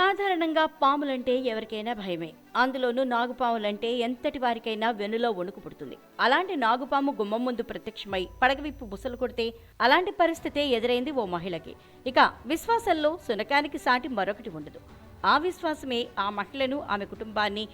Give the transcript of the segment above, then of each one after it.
సాధారణంగా పాములంటే ఎవరికైనా భయమే. అందులోనూ నాగుపాములంటే ఎంతటి వారికైనా వెనులో వణుకు పుడుతుంది. అలాంటి నాగుపాము గుమ్మం ముందు ప్రత్యక్షమై పడగవిప్పు బుసలు కొడితే అలాంటి పరిస్థితే ఎదురైంది ఓ మహిళకి. ఇక విశ్వాసంలో సునకానికి సాటి మరొకటి ఉండదు. ఆ విశ్వాసమే ఆ మహిళను ఆమె కుటుంబాన్ని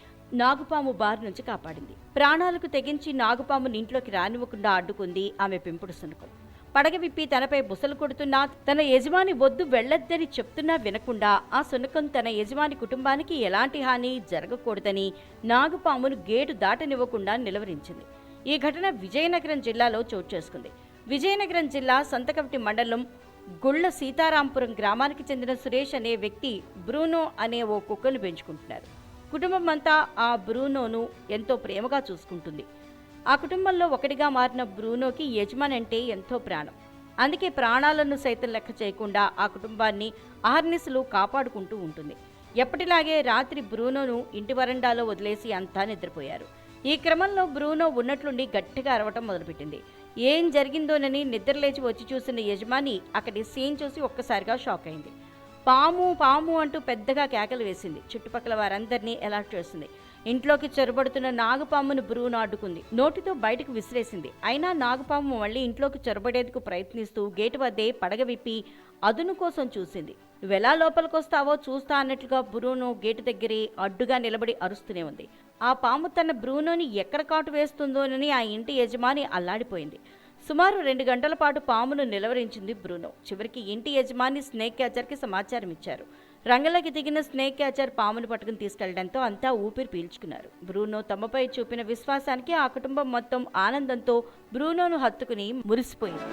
నాగుపాము బారి నుంచి కాపాడింది. ప్రాణాలకు తెగించి నాగుపాముని ఇంట్లోకి రానివ్వకుండా అడ్డుకుంది ఆమె పెంపుడు సునకం పడగ విప్పి తనపై బుసలు కొడుతున్నా తన యజమాని వద్దు వెళ్ళొద్దని చెప్తున్నా వినకుండా ఆ శునకం తన యజమాని కుటుంబానికి ఎలాంటి హాని జరగకూడదని నాగుపామును గేటు దాటనివ్వకుండా నిలవరించింది. ఈ ఘటన విజయనగరం జిల్లాలో చోటు చేసుకుంది. విజయనగరం జిల్లా సంతకవటి మండలం గుళ్ళ సీతారాంపురం గ్రామానికి చెందిన సురేష్ అనే వ్యక్తి బ్రూనో అనే ఓ కుక్కను పెంచుకుంటున్నారు. కుటుంబం అంతా ఆ బ్రూనోను ఎంతో ప్రేమగా చూసుకుంటుంది. ఆ కుటుంబంలో ఒకటిగా మారిన బ్రూనోకి యజమాని అంటే ఎంతో ప్రాణం. అందుకే ప్రాణాలను సైతం లెక్క చేయకుండా ఆ కుటుంబాన్ని అహర్నిశలు కాపాడుకుంటూ ఉంటుంది. ఎప్పటిలాగే రాత్రి బ్రూనోను ఇంటి వరండాలో వదిలేసి అంతా నిద్రపోయారు. ఈ క్రమంలో బ్రూనో ఉన్నట్లుండి గట్టిగా అరవటం మొదలుపెట్టింది. ఏం జరిగిందోనని నిద్రలేచి వచ్చి చూసిన యజమాని అక్కడి సీన్ చూసి ఒక్కసారిగా షాక్ అయింది. పాము పాము అంటూ పెద్దగా కేకలు వేసింది. చుట్టుపక్కల వారందరినీ అలర్ట్ చేసింది. ఇంట్లోకి చొరబడుతున్న నాగపామును బ్రూను అడ్డుకుంది నోటితో బయటకు విసిరేసింది. అయినా నాగపాము మళ్ళీ ఇంట్లోకి చొరబడేందుకు ప్రయత్నిస్తూ గేటు వద్దే పడగ విప్పి అదును కోసం చూసింది. నువ్వెలా లోపలికొస్తావో చూస్తా అన్నట్లుగా బ్రూనో గేటు దగ్గరే అడ్డుగా నిలబడి అరుస్తూనే ఉంది. ఆ పాము తన బ్రూనోని ఎక్కడ కాటు వేస్తుందోనని ఆ ఇంటి యజమాని అల్లాడిపోయింది. సుమారు రెండు గంటల పాటు పామును నిలవరించింది బ్రూనో. చివరికి ఇంటి యజమాని స్నేక్ క్యాచర్కి సమాచారం ఇచ్చారు రంగంలోకి దిగిన స్నేక్ క్యాచర్ పామును పట్టుకుని తీసుకెళ్ళడంతో అంతా ఊపిరి పీల్చుకున్నారు. బ్రూనో తమపై చూపిన విశ్వాసానికి ఆ కుటుంబం మొత్తం ఆనందంతో బ్రూనోను హత్తుకుని మురిసిపోయింది.